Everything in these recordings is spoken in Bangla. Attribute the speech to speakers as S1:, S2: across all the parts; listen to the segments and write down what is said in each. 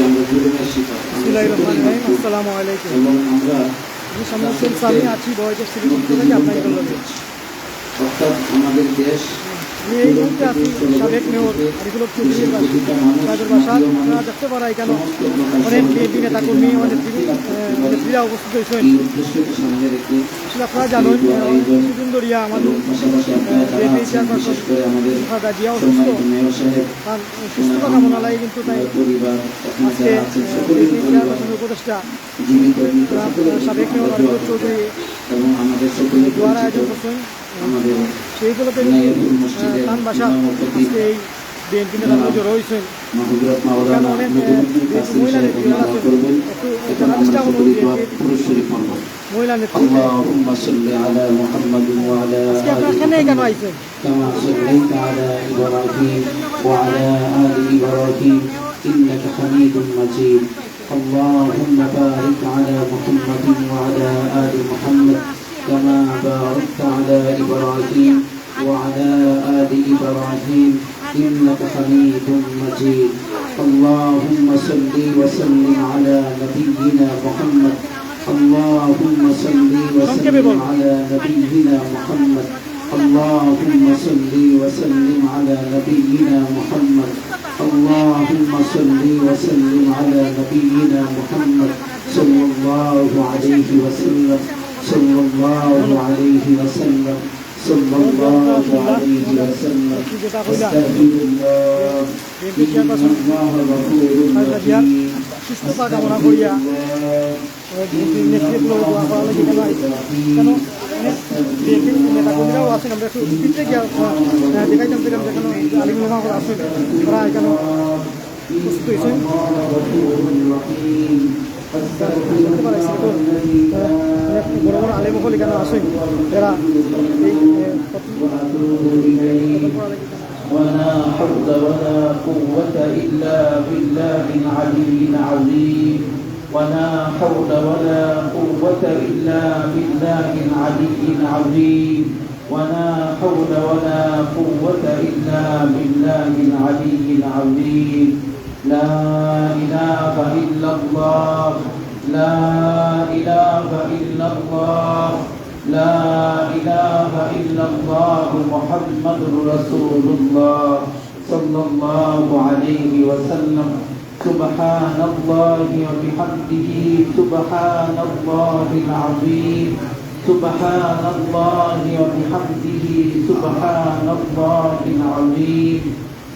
S1: আমরা জুলুমের শিকার আমরা
S2: বিসমিল্লাহির রহমানির রহিম
S1: সকলেই
S2: আসসালামু আলাইকুম।
S1: এবং আমরা
S2: আমি আছি বয়স শ্রীমন্ত থেকে আপনাকে বললাম
S1: অর্থাৎ আমাদের দেশ
S2: এই মুহূর্তে আছি সাবেক মেয়র আরিফুল চৌধুরীর তাদের বাসা। আপনারা দেখতে পারা এখানে অনেক বিএনপি নেতা কর্মী অনেক নেত্রীরা উপস্থিত হয়েছেন। আপনারা জানেন কিছুদিন ধরিয়া আমাদের বিএনপি চেয়ারপারসন জিয়া অসুস্থ তার সুস্থতা কামনা লাগে কিন্তু তাই আজকে বিএনপি চেয়ারপারসনের উপদেষ্টা সাবেক মেয়র আরিফুল চৌধুরী দোয়ার আয়োজন করছেন।
S1: আমাদের
S2: সেই উপলক্ষে
S1: নাইয়াতুল মসজিদের
S2: তান বাসা
S1: ইমাম ও খতিব
S2: আজকে এই বিএনপি নেতারা জড়ো হয়েছেন
S1: মাহবুবুর মাওলানা
S2: এখানে অনেক,
S1: নজরুদ্দিন
S2: আহ,
S1: কাসিম
S2: মহিলা
S1: সাহেব
S2: নেত্রীরা
S1: দোয়া
S2: আছেন।
S1: করবেন
S2: একটু
S1: এখানে
S2: জানার চেষ্টা
S1: আমরা
S2: করুন
S1: সকলেই দোয়া
S2: বিএনপির
S1: পুরস্কারই করব
S2: মহিলা নেত্রী
S1: اللهم صل على محمد وعلى
S2: আজকে আপনারা
S1: آل
S2: এখানে কেন
S1: محمد
S2: আইছেন
S1: كما صليت على إبراهيم وعلى آل إبراهيم إنك حميد مجيد اللهم بارك على محمد وعلى آل محمد كما باركت على إبراهيم وعلى آل إبراهيم إنك حميد مجيد. اللهم صل وسلم على نبينا محمد. اللهم صل وسلم على نبينا محمد. اللهم صل وسلم على نبينا محمد. اللهم صل وسلم على نبينا محمد صلى الله عليه وسلم. sallallahu alaihi wasallam sallallahu alaihi wasallam astaghfirullah
S2: innallaha ghafurur rahim Sistem নেতৃত্ব দোয়া করা লাগে কেন আইছেন কেন অনেক বিএনপির নেতা কর্মীরাও আছেন আমরা একটু স্পিডে গিয়ে দেখাইতাম সেখানে যেখানে আলিম মোহাম্মদ আছেন ওরা এখানে উপস্থিত হয়েছেন দেখতে পারাইছি তো অনেক বড় বড় আলিম হল এখানে আছেন যারা এই পড়া লাগে
S1: ولا حول ولا قوة إلا بالله العلي العظيم ولا حول ولا قوة إلا بالله العلي العظيم ولا حول ولا قوة إلا بالله العلي العظيم لا إله إلا الله. لا إله إلا الله. لا إله إلا الله محمد رسول الله صلى الله عليه وسلم. سبحان الله وبحمده. سبحان الله العظيم. سبحان الله وبحمده. سبحان الله العظيم.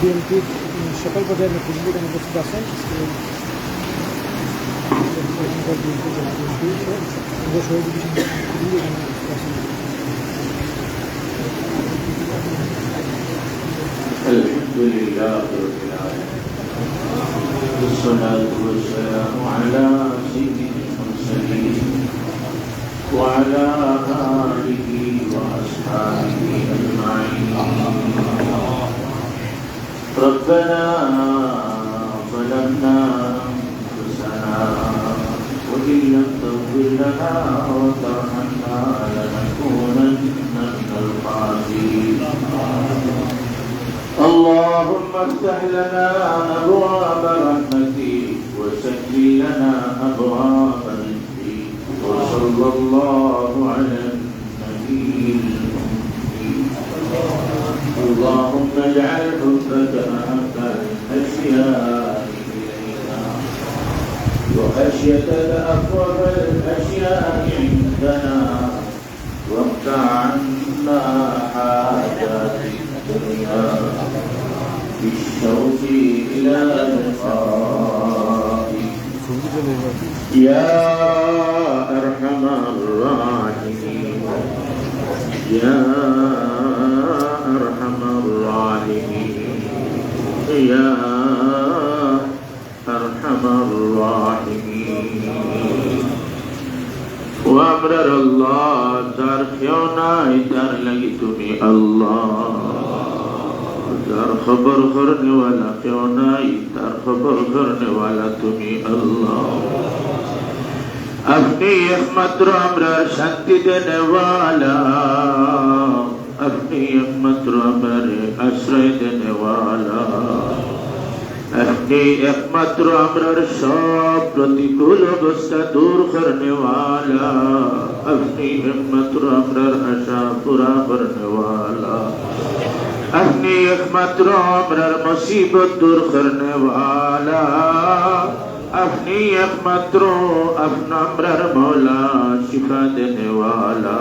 S2: বিএনপির সকল পর্যায়ের নেতৃবৃন্দ এখানে উপস্থিত আছেন
S3: الحمد لله رب العالمين والصلاة والسلام على سيد المرسلين وعلى آله وأصحابه أجمعين ربنا ظلمنا أنفسنا وإن لم تغفر لنا وترحمنا لنكونن من الخاسرين. اللهم افتح لنا أبواب رحمتك وسهل لنا أبواب رزقك وصلى الله على يتلأفظ الأشياء عندنا. وقت عنا حاجات الدنيا. بالشوق إلى لقائك. يا أرحم الراحمين. يا أرحم الراحمين. يا أرحم الراحمين وأمرر الله در خيوناي در لقيتني الله. در خبر خرني ولا خيوناي در خبر خرني ولا تمي الله. اپنی احمد رام را شانتی دینے والا. اپنی احمد رام را اشرے دینے والا. আপনি একমাত্র আমরার মুসিবত দূর করনেওয়ালা। আপনি একমাত্র আপনা আমরার মৌলা শিফা দেনেওয়ালা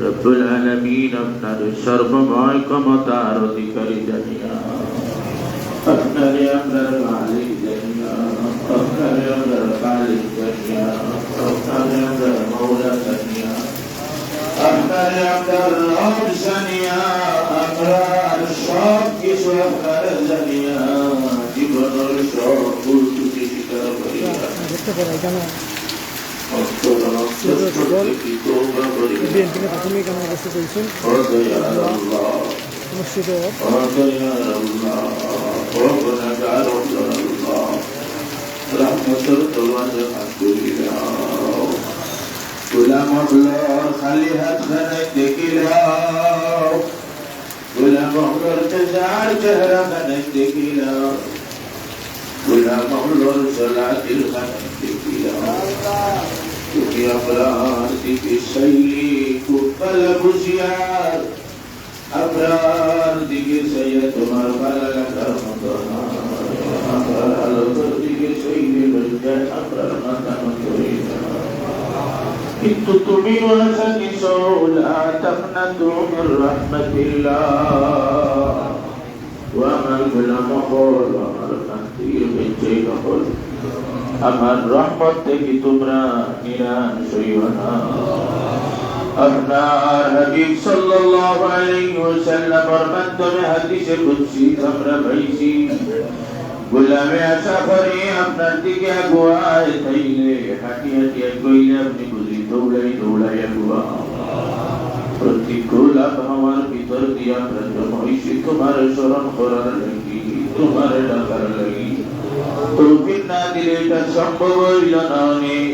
S3: রব্বুল আলমিন আপনার সর্বময় ক্ষমতার অধিকারী জানিয়া আপনারে আমরার মালিক জানিয়া আপনারে আমরার মালিক জানিয়া আপনারে আমরার মৌলা জানিয়া আপনারে আমরার রব জানিয়া আমরার সব কিছু আপনার জানিয়া জীবনের সব ভুল ত্রুটি স্বীকার করিয়া
S2: দেখতে পারা কেন
S3: অন্তর অন্তর কি তওবা করিয়া
S2: বিএনপি নেতা তুমি কেন অবস্থা করেছেন
S3: ও দয়াল আল্লাহ
S2: মসজিদ
S3: খালি হাত খানায় দেখিলাম গোলাম মহলোর চেহার চেহারা খানায় দেখিলাম গোলাম মহলোর সলাতিল আপনার দিকে সইয়া তোমার পালা রাখার মতো আবরার আলোর দিকে সইয়ে লজ্জায় আবরার মাথা মতো কিন্তু তুমি হাসানি সৌল আতামনা তোমার রহমতিল্লাহ। আমার গোলাম হল, আমার কান্তি বেঁচে হল আমার রহমত থেকে তোমরা নিরাশ হইও না। আপনার প্রতিকূল আবহাওয়ার ভিতর দিয়ে আমরা জমাইছি তোমার স্মরণ করার লাগি, তোমার ডাকার লাগি। তৌফিক না দিলে এটা সম্ভব হইল না অনেক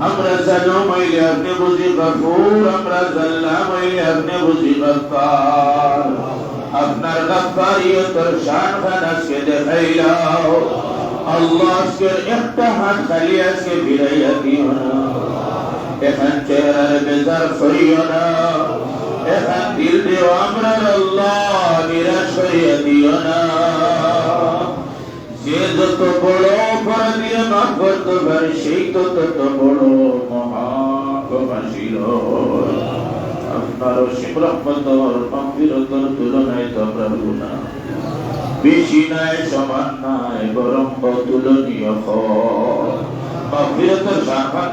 S3: আমরা জালিম হইলে আপনি বুঝি গফুর, আমরা জাল্লাম হইলে আপনি বুঝি গফার। আপনার গফারিয়তের শান খান আজকে দেখাইলাও আল্লাহ আজকে একটা হাত খালি আজকে ফিরাইয়া দিও না। যে যত বড় অপরাধীরা মাফ করতে পারে সেই তো তত বড় মহাকমাশীল আপনার গম্ভীরতর তুলনায় তো প্রভু না বেশি নাই সমান নাই বরং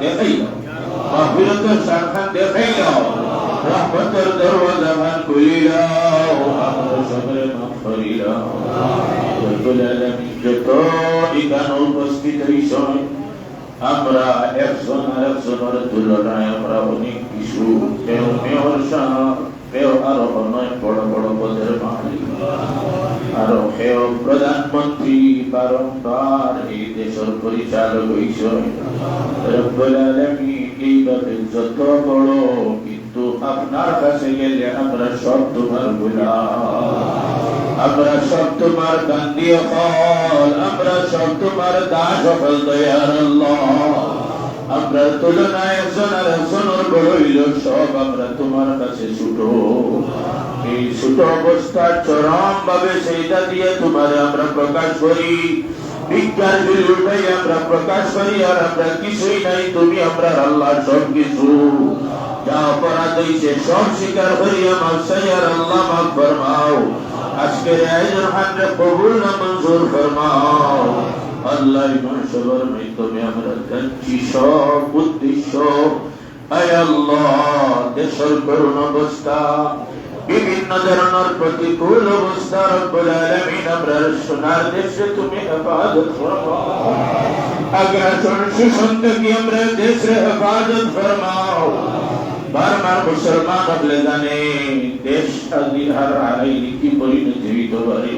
S3: দেখাই দেখাই দরওয়াজা মান খুলিলাও আমরা সবরে মাফ করিলাও রব্বুল আলামিন যত এখানে উপস্থিত হইছেন আমরা একজন আর একজনের তুলনায় আমরা অনেক কিছু পরিচালক আপনার কাছে গেলে আমরা সব তোমার গোলাম আমরা সব তোমার কান্দিয়ে ফল আমরা সব তোমার দাস ফল দয়ার আমরা তুলনায় একজন আর একজনের সব আমরা তোমার কাছে ছোট এই ছোট অবস্থার চরম ভাবে সেইটা দিয়ে তোমার আমরা প্রকাশ করি বিজ্ঞান বিল আমরা প্রকাশ করি, আর আমরা কিছুই নাই, তুমি আমরা আল্লাহ সব কিছু যা অপরাধ হইছে, সব স্বীকার করি আমার সাইয়ার আল্লাহ মাফ ফরমাও। আজকের আয়োজন হাতে কবুল না মঞ্জুর ফরমাও। আল্লাহ সবার মাধ্যমে আমরা যাচ্ছি সব উদ্দেশ্য। আয় আল্লাহ, দেশের করুণ অবস্থা, বিভিন্ন ধরনের প্রতিকূল অবস্থা রব্বুল আমরা সোনার দেশে তুমি হেফাজত ফরমাও। আগ্রাসন শোষণ থেকে আমরা দেশে হেফাজত ফরমাও? বারবার মুসলমান হলে জানে দেশ হার হারাইলে কি পরিণতি হইতে পারে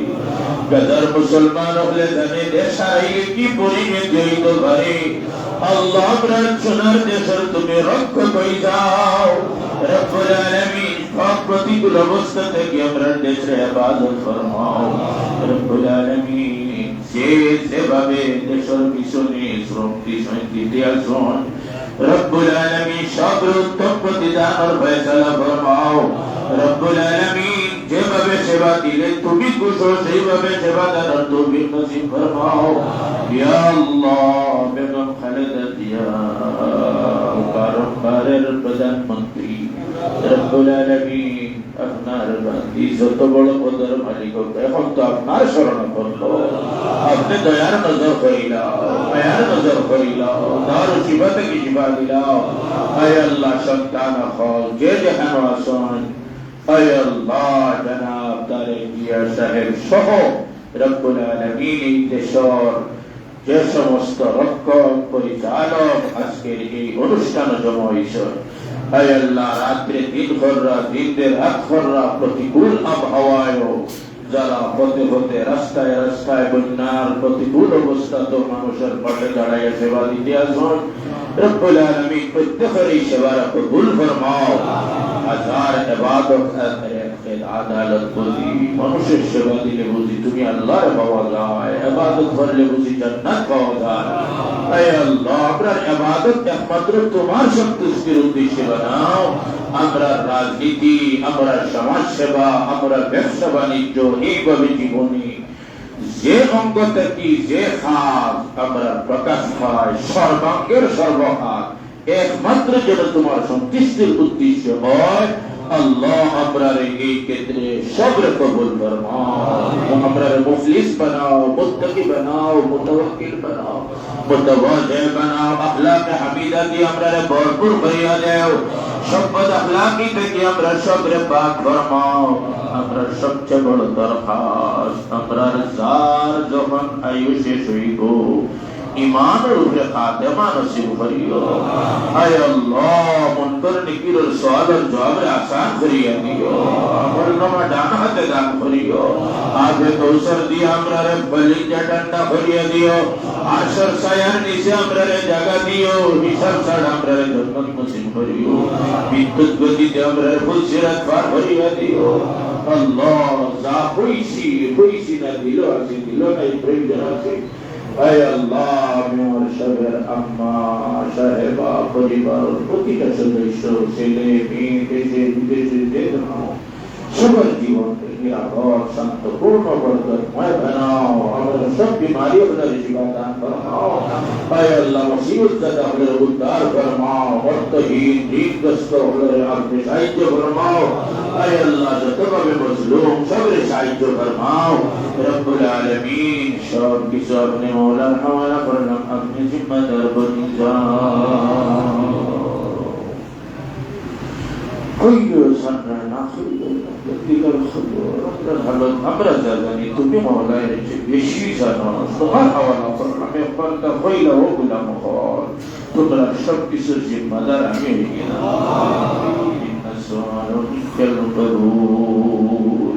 S3: গাদার মুসলমান হলে জানে দেশ হারাইলে কি পরিণতি হইতে পারে আল্লাহ আপনার সোনার তুমি রক্ষা করে যাও রব্বুল আলামিন সব প্রতিকূল অবস্থা থেকে আমরা দেশের হেফাজত ফরমাও রব্বুল আলামিন যে যেভাবে দেশের পিছনে শ্রম দিতে আসুন রব্বুল আলামিন সবর উত্তম প্রতিদান ফয়সালা ফরমাও। রব্বুল আলামিন যেভাবে সেবা দিলে তুমি খুশো, সেইভাবে সেবা দান তুমি নসিব ফরমাও। ইয়া আল্লাহ, বেগম খালেদা জিয়া বারম্বারের প্রধানমন্ত্রী। রব্বুল আলামিন আপনার বান্দি যত বড় পদের মালিক হোক, এখন তো আপনার করল আপনি দয়ার নজর করিলাও মায়ার নজর করিলাও তার শিবা থেকে শিবা দিলাও আয় আল্লাহ সন্তান হল যে যেখানে আসন আয় আল্লাহ জনাব তারেক জিয়া সাহেব সহ রব্বুল আলামিন এই দেশর যে সমস্ত রক্ষক পরিচালক আজকের এই অনুষ্ঠান জমাইছে হায় আল্লাহ রাত্রে দিন খররা দিনদের রাত খররা প্রতিকূল আবহাওয়ায় যারা হতে হতে রাস্তায় রাস্তায় বন্যার প্রতিকূল অবস্থা তো মানুষের পাশে দাঁড়াইয়া সেবা দিতে আসুন রব্বুল আলামিন প্রত্যেকের এই সেবার কবুল ফরমাও হাজার বুঝি মানুষের সেবা দিলে বুঝি তুমি আল্লাহর পাওয়া যায় ইবাদত করলে বুঝি জান্নাত পাওয়া যায়। আয় আল্লাহ একমাত্র তোমার সন্তুষ্টির উদ্দেশ্যে বানাও। আমরা রাজনীতি, আমরা সমাজ সেবা আমরা ব্যবসা বাণিজ্য, এইভাবে জীবনী যে অঙ্গ থেকে যে খাত আমরা প্রকাশ সর্বাঙ্গের সর্বহাত, একমাত্র যেন তোমার সন্তুষ্টির উদ্দেশ্য হয় আল্লাহ আমরার এই ক্ষেত্রে সবরে কবুল ফরমাও আমরার মুফলিস বানাও মুত্তাকি বানাও মুতাওয়াক্কিল বানাও মুতাওয়াজি বানাও আখলাক হামিদা দিয়ে আমরারে ভরপুর করিয়া দেও সম্পদ আখলাকি থেকে আমরা সবরে পাক ফরমাও আমরা সবচেয়ে বড় দরখাস্ত আমরার যার যখন আয়ু শেষ হইব ইমানের উপরে খাতেমা নসিব করিও আয় আল্লাহ মন্তর নিকিরের সওয়ালের জবাবে আসান করিয়া দিও আমর নামা ডান হাতে দান করিও আগে কৌশল দিয়ে আমরা রে বলিজা ঠান্ডা করিয়া দিও আশর সায়ার নিচে আমরা রে জায়গা দিও হিসাব ছাড় আমরা রে জন্নত নসিব করিও বিদ্যুৎ গতিতে আমরা রে ফুলসিরাত পার করিয়া দিও আল্লাহ যা হইছি হইছি না দিল আছে দিল না এই প্রেম জানাছে আয় আল্লাহ আমি আমার সবের আম্মা সাহেবা পরিবার প্রতিটা সদস্য ছেলে মেয়ে দেশে বিদেশে যে সবার জীবন की आलोक संत पूर्ण वर्धन मैं बनाओ हमारे सब बीमारियों का शिफा दान फरमाओ अय अल्लाह मुसीबत से हमारे उद्धार फरमाओ वक्तहीन दीन दस्त हमारे अपने साहित्य फरमाओ अय अल्लाह जतब में मजलूम सब साहित्य फरमाओ रब العالمین सब की सब ने मौला हमारा प्रणाम अपने जिम्मेदार बन जाओ कोई व्यवसाय ना कोई الحمد أبرز الذي تبي مولاي يشيزنا صغاها ولا صرح يقبلت غير وقل مخال تقرأ الشبك سرزم مدار أميرنا إن سؤالك القبول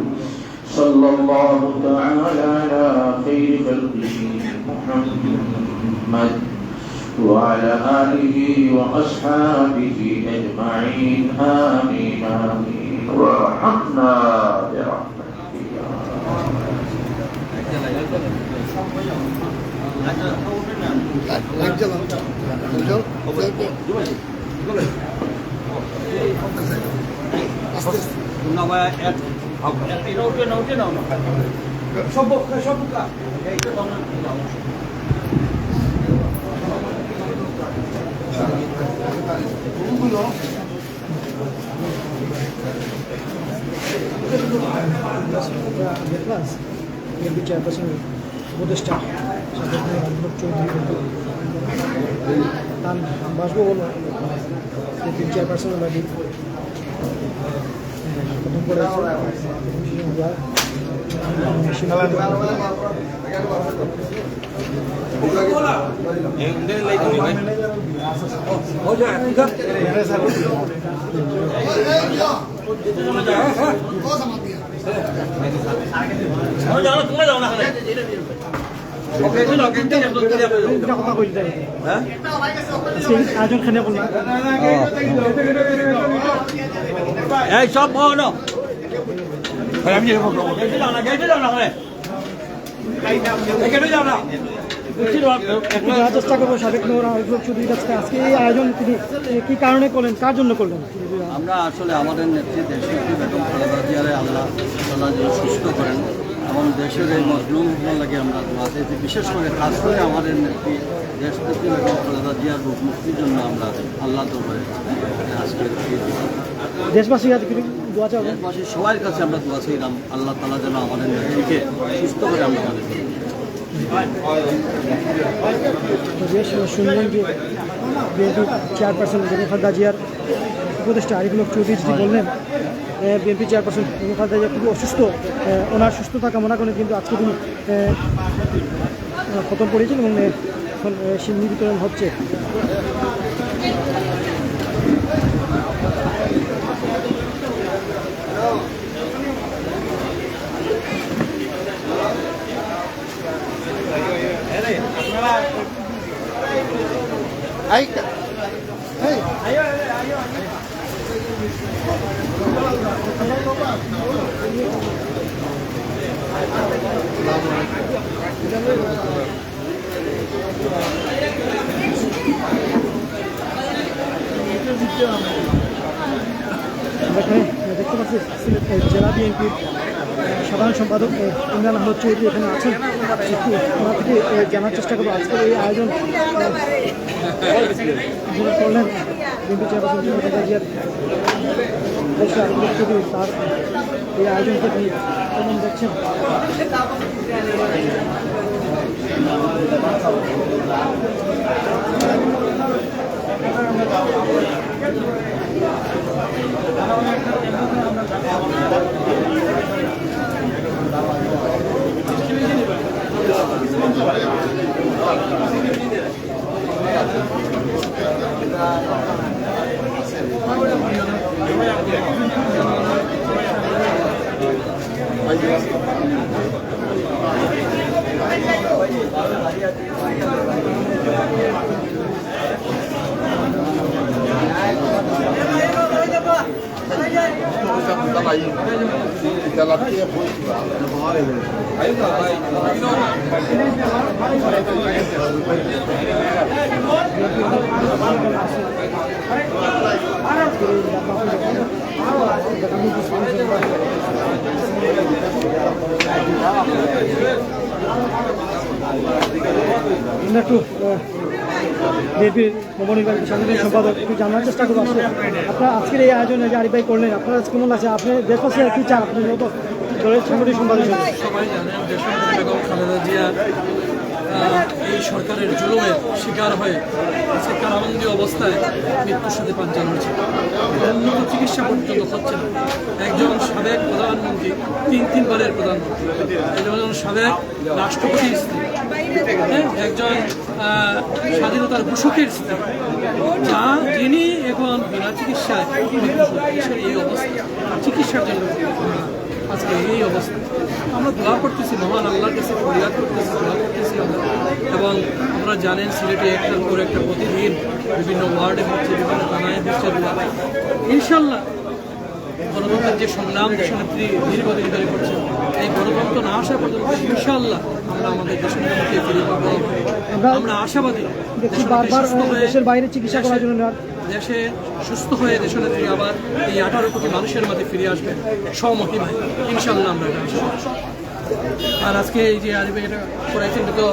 S3: صلى الله تعالى على خير خلقه محمد وعلى آله وأصحابه أجمعين آمين آمين وارحمنا برحمتك
S2: সব সব দেখলাম বিএনপি চেয়ারপারসন উপদেষ্টা সাবেক মেয়র আলমুর চৌধুরী কিন্তু তার বাসভবন বিএনপি চেয়ারপারসন লাগি প্রথম করে
S4: এই সব আমি
S2: চেষ্টা করব সাবেক চৌধুরীর কাছে আজকে এই আয়োজন তিনি কি কারণে করলেন? কার জন্য করলেন?
S5: আমরা আসলে আমাদের নেত্রী দেশনেত্রী বেগম খালেদা জিয়ারে আল্লাহ আল্লাহ সুস্থ করেন। এবং দেশের এই মজলুম হওয়ার লাগে আমরা দোয়া চাইছি। বিশেষ করে খাস করে আমাদের নেত্রী খালেদা জিয়ার রূপ মুক্তির জন্য আমরা আল্লাহ দরবারে
S2: দেশবাসী
S5: সবার কাছে আমরা দোয়া চাইলাম আল্লাহ তালা যেন আমাদের নেত্রীকে সুস্থ করে আমরা আমাদের
S2: বেশ শুনলেন যে বিএনপি চেয়ারপারসন বেগম খালেদা জিয়ার উপদেষ্টা আরিফুল চৌধুরী বললেন বিএনপি চেয়ারপারসন খালেদা জিয়া খুবই অসুস্থ। ওনার সুস্থতা কামনা করে কিন্তু আজকে তিনি খতম করেছেন এবং এখন সিন্নি বিতরণ হচ্ছে। আমরা এখানে দেখতে পাচ্ছি সিলেট জেলা বিএনপির সাধারণ সম্পাদক ইমরান আহমদ চৌধুরী এখানে আছেন। ওনার থেকে জানার চেষ্টা করব। আজকের এই আয়োজন করলেন বিএনপি চেয়ারপারসন খালেদা জিয়ার তার এই আয়োজনকে তিনি কেমন দেখছেন। আমরা ಇನ್ನಷ್ಟು বিএনপির নবনির্বাচিত সাংগঠনিক সম্পাদক একটু জানার চেষ্টা করব আসলে। আপনার আজকের এই আয়োজনে যে আরিফ ভাই করলেন, আপনার কেমন আছে আপনি দেশবাসী কি চান? আপনি যত দলের সাংগঠনিক সম্পাদক
S6: সবাই জানেন এই সরকারের জুলুমের শিকার হয়ে আজকে কারাবন্দি অবস্থায় মৃত্যুর সাথে পাঞ্জাল হয়েছে। উন্নত চিকিৎসা পর্যন্ত হচ্ছে না। একজন সাবেক প্রধানমন্ত্রী তিন তিনবারের প্রধানমন্ত্রী। একজন সাবেক রাষ্ট্রপতির স্ত্রী। হ্যাঁ, একজন স্বাধীনতার ঘোষকের স্ত্রী। যা যিনি এখন বিনা চিকিৎসায় এই অবস্থা। চিকিৎসার জন্য। আজকে এই অবস্থা। আমরা দোয়া করতেছি, মহান আল্লাহর কাছে ফরিয়াদ করতেছি, দোয়া করতেছি আমরা। এবং আমরা জানেন, সিলেটে একটার পর একটা প্রতিদিন বিভিন্ন ওয়ার্ডে হচ্ছে, বিভিন্ন থানায় হচ্ছে দোয়া। ইনশাল্লাহ। গণতন্ত্রের যে সংগ্রাম দেশনেত্রী দীর্ঘদিন ধরে করছে এই গণতন্ত্র না আসা পর্যন্ত ইনশাল্লাহ আমরা আমাদের দেশনেত্রীকে ফিরে পাবো
S2: আমরা-
S6: আশাবাদী
S2: দেশের বাইরে চিকিৎসা করার জন্য
S6: দেশে সুস্থ হয়ে দেশনেত্রী আবার এই আঠারো কোটি মানুষের মাঝে ফিরে আসবে স্বমহিমায় ইনশাল্লাহ আমরা এটা আর আজকে এই যে আজকে এটা করেছেন এটা তো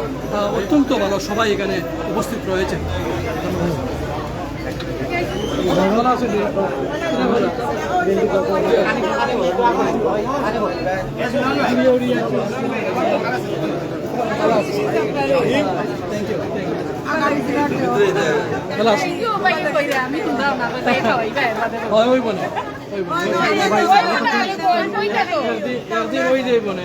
S6: অত্যন্ত ভালো সবাই এখানে উপস্থিত রয়েছে।
S2: ভালো
S6: হয় ওই যাইব না